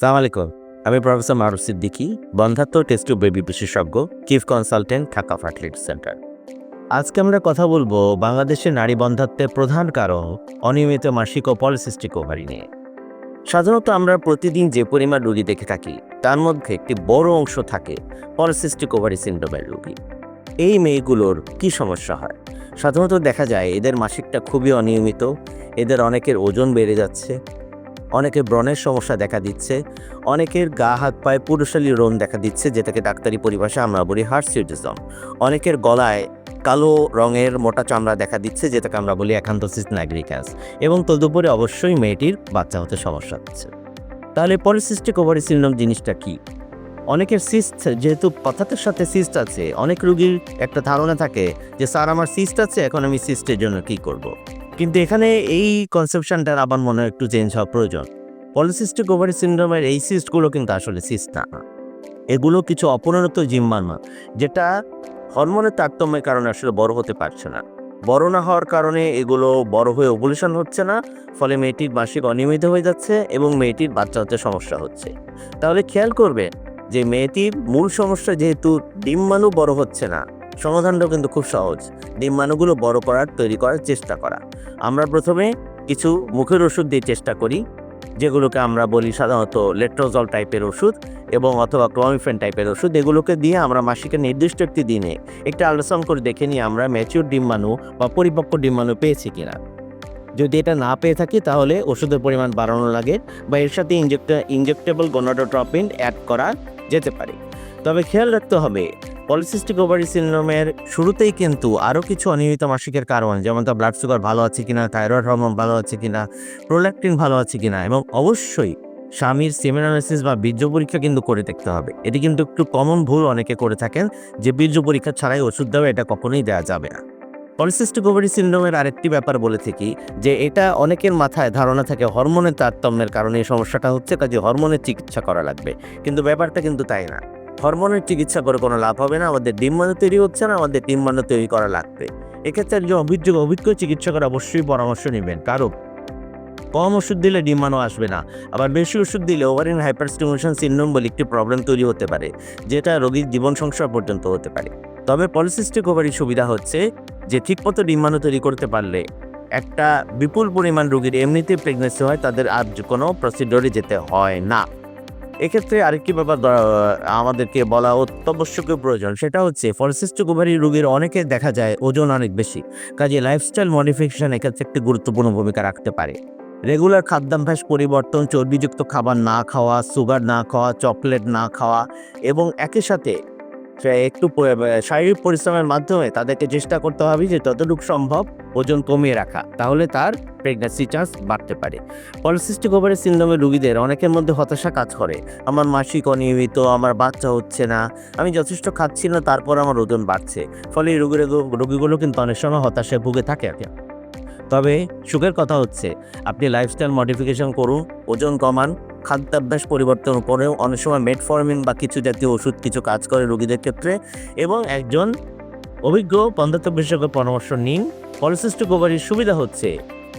সালাম আলাইকুম। আমি প্রফেসর মারুফ সিদ্দিকি বন্ধাত্ম টেস্ট বেবি বিশেষজ্ঞ, chief consultant, Dhaka fertility centre. আজকে আমরা কথা বলব বাংলাদেশের নারী বন্ধাত্বের প্রধান কারণ, অনিয়মিত মাসিক ও পলিসিস্টিক ওভারি নিয়ে। সাধারণত আমরা প্রতিদিন যে পরিমাণ রোগী দেখে থাকি, তার মধ্যে একটি বড় অংশ থাকে পলিসিস্টিক ওভারি সিন্ড্রোমের রোগী। এই মেয়েগুলোর কি সমস্যা হয়? সাধারণত দেখা যায় এদের মাসিকটা খুবই অনিয়মিত, এদের অনেকের ওজন বেড়ে যাচ্ছে অনেকের ব্রণের সমস্যা দেখা দিচ্ছে, অনেকের গা, হাত পায়ে পুরুষালী রোম দেখা দিচ্ছে, যেটাকে ডাক্তারি পরিভাষায় আমরা বলি হার্সিউটিজম অনেকের গলায় কালো রঙের মোটা চামড়া দেখা দিচ্ছে, যেটাকে আমরা বলি অ্যাকান্থোসিস নাগরিকাস। এবং তদুপরি অবশ্যই মেয়েটির বাচ্চা হতে সমস্যা হচ্ছে। তাহলে পলিসিস্টিক ওভারি সিন্ড্রোম জিনিসটা কি? অনেকের সিস্ট যেহেতু কথাটার সাথে সিস্ট আছে, অনেক রুগীর একটা ধারণা থাকে যে, স্যার, আমার সিস্ট আছে, এখন আমি সিস্টের জন্য কি করব। কিন্তু এখানে এই কনসেপশনটার আবার মনে হয় একটু চেঞ্জ হওয়া প্রয়োজন। পলিসিস্টিক ওভারি সিন্ড্রোমের এই সিস্টগুলো কিন্তু আসলে সিস্ট না। এগুলো কিছু অপরিণত জিম্মানমা যেটা হরমোনের তারতম্যের কারণে আসলে বড় হতে পারছে না। বড় না হওয়ার কারণে এগুলো বড় হয়ে ওভুলেশন হচ্ছে না, ফলে মেয়েটির মাসিক অনিয়মিত হয়ে যাচ্ছে এবং মেয়েটির বাচ্চা হতে সমস্যা হচ্ছে। তাহলে খেয়াল করবে যে মেয়েটির মূল সমস্যা যেহেতু ডিম্বাণু বড় হচ্ছে না সমাধানটাও কিন্তু খুব সহজ। ডিম্বাণুগুলো বড় করার, তৈরি করার চেষ্টা করা। আমরা প্রথমে কিছু মুখের ওষুধ দিয়ে চেষ্টা করি, যেগুলোকে আমরা বলি সাধারণত লেট্রোজল টাইপের ওষুধ এবং অথবা ক্লোমিফেন টাইপের ওষুধ। এগুলোকে দিয়ে আমরা মাসিকের নির্দিষ্ট একটি দিনে একটা আল্ট্রাসাউন্ড করে দেখে নিই আমরা ম্যাচিউর ডিম্বাণু বা পরিপক্ক ডিম্বাণু পেয়েছি কিনা। যদি এটা না পেয়ে থাকি তাহলে ওষুধের পরিমাণ বাড়ানো লাগে বা এর সাথে ইনজেক্ট, ইনজেক্টেবল গনোডোট্রপিন অ্যাড করা যেতে পারে। তবে খেয়াল রাখতে হবে পলিসিস্টিক ওভারি সিন্ড্রোমের শুরুতেই কিন্তু আরও কিছু অনিয়মিত মাসিকের কারণ, যেমন তার ব্লাড সুগার ভালো আছে কিনা থাইরয়েড হরমোন ভালো আছে কিনা প্রোল্যাক্টিন ভালো আছে কিনা এবং অবশ্যই স্বামীর সেমিনালিসিস বা বীর্য পরীক্ষা কিন্তু করে দেখতে হবে। এটি কিন্তু একটু কমন ভুল অনেকে করে থাকেন যে বীর্য পরীক্ষা ছাড়াই ওষুধ দেওয়া এটা কখনোই দেওয়া যাবে না। পলিসিস্টিক ওভারি সিন্ড্রোমের আরেকটি ব্যাপার বলে থাকি যে এটা অনেকের মাথায় ধারণা থাকে হরমোনের তারতম্যের কারণে এই সমস্যাটা হচ্ছে, কাজে হরমোনের চিকিৎসা করা লাগবে। কিন্তু ব্যাপারটা কিন্তু তাই না। হরমোনের চিকিৎসা করে কোনো লাভ হবে না, আমাদের ডিম্বাণু তৈরি হচ্ছে না, আমাদের ডিম্বাণু তৈরি করা লাগবে। এক্ষেত্রে একজন অভিজ্ঞ অভিজ্ঞ চিকিৎসকের অবশ্যই পরামর্শ নেবেন। কারণ কম ওষুধ দিলে ডিম্বাণু আসবে না। আবার বেশি ওষুধ দিলে ওভারিন হাইপারস্টিমুলেশন সিন্ড্রোম বলে একটি প্রবলেম তৈরি হতে পারে, যেটা রোগীর জীবন সংসার পর্যন্ত হতে পারে। তবে পলিসিস্টিক ওভারির সুবিধা হচ্ছে যে ঠিকমতো ডিম্বাণু তৈরি করতে পারলে একটা বিপুল পরিমাণ রোগীর এমনিতে প্রেগনেন্সি হয়, তাদের আর কোনো প্রসিডিওরে যেতে হয় না। এক্ষেত্রে আরেকটি ব্যাপার আমাদেরকে বলা অত্যাবশ্যকীয় প্রয়োজন, সেটা হচ্ছে ফলসিস্ট ওভারি রোগীর অনেকে দেখা যায় ওজন অনেক বেশি, কাজে লাইফস্টাইল মডিফিকেশন এক্ষেত্রে একটি গুরুত্বপূর্ণ ভূমিকা রাখতে পারে। রেগুলার খাদ্যাভ্যাস পরিবর্তন, চর্বিযুক্ত খাবার না খাওয়া সুগার না খাওয়া চকলেট না খাওয়া এবং একই সাথে একটু শারীরিক পরিশ্রমের মাধ্যমে তাদেরকে চেষ্টা করতে হবে যে যতটুকু সম্ভব ওজন কমিয়ে রাখা, তাহলে তার প্রেগন্যান্সি চান্স বাড়তে পারে। পলিসিস্টিক ওভারি সিন্ড্রোমের রুগীদের অনেকের মধ্যে হতাশা কাজ করে। আমার মাসিক অনিয়মিত, আমার বাচ্চা হচ্ছে না, আমি যথেষ্ট খাচ্ছি না, তারপর আমার ওজন বাড়ছে। ফলে এই রোগীর, রোগীগুলো কিন্তু অনেক সময় হতাশায় ভুগে থাকে। আর। তবে সুখের কথা হচ্ছে, আপনি লাইফস্টাইল মডিফিকেশন করুন, ওজন কমান, খাদ্যাভ্যাস পরিবর্তন করেও অনেক সময় মেটফর্মিন বা কিছু জাতীয় ওষুধ কিছু কাজ করে রোগীদের ক্ষেত্রে এবং একজন অভিজ্ঞ বন্ধাত্ম বিশেষজ্ঞের পরামর্শ নিন। পলিসিস্টিক ওভারির সুবিধা হচ্ছে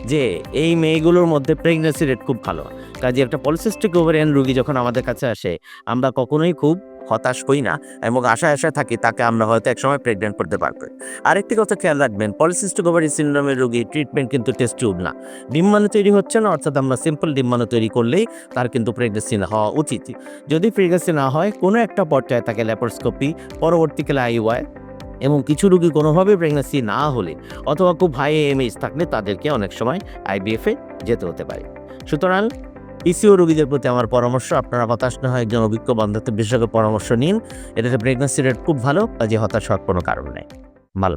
যে, এই মেয়েগুলোর মধ্যে প্রেগনেন্সি রেট খুব ভালো। কাজে একটা পলিসিস্টিক ওভারিয়ান রোগী যখন আমাদের কাছে আসে, আমরা কখনোই খুব হতাশ হই না এবং আশা আশা থাকি, তাকে আমরা হয়তো একসময় প্রেগনেন্ট করতে পারব। আরেকটি কথা খেয়াল রাখবেন পলিসিস্টিক ওভারি সিন্ড্রোমের রোগী ট্রিটমেন্ট কিন্তু টেস্ট টিউব না। ডিম্বাণু তৈরি হচ্ছে না, অর্থাৎ আমরা সিম্পল ডিম্বাণু তৈরি করলেই তার কিন্তু প্রেগনেন্সি না হওয়া উচিত। যদি প্রেগনেন্সি না হয়, কোনো একটা পর্যায়ে তাকে ল্যাপারোস্কোপি পরবর্তীকালে আইওয়াই এবং কিছু রোগী কোনোভাবে প্রেগনেন্সি না হলে অথবা খুব হাই এমএইচ থাকলে তাদেরকে অনেক সময় আইবিএফে যেতে হতে পারে। সুতরাং পিসিও রোগীদের প্রতি আমার পরামর্শ, আপনারা হতাশ না হয় একজন অভিজ্ঞ বন্ধাত্ম বিশেষজ্ঞ পরামর্শ নিন। এটাতে প্রেগনেন্সি রেট খুব ভালো, কাজে হতাশ হওয়ার কোনো কারণ নেই। ভালো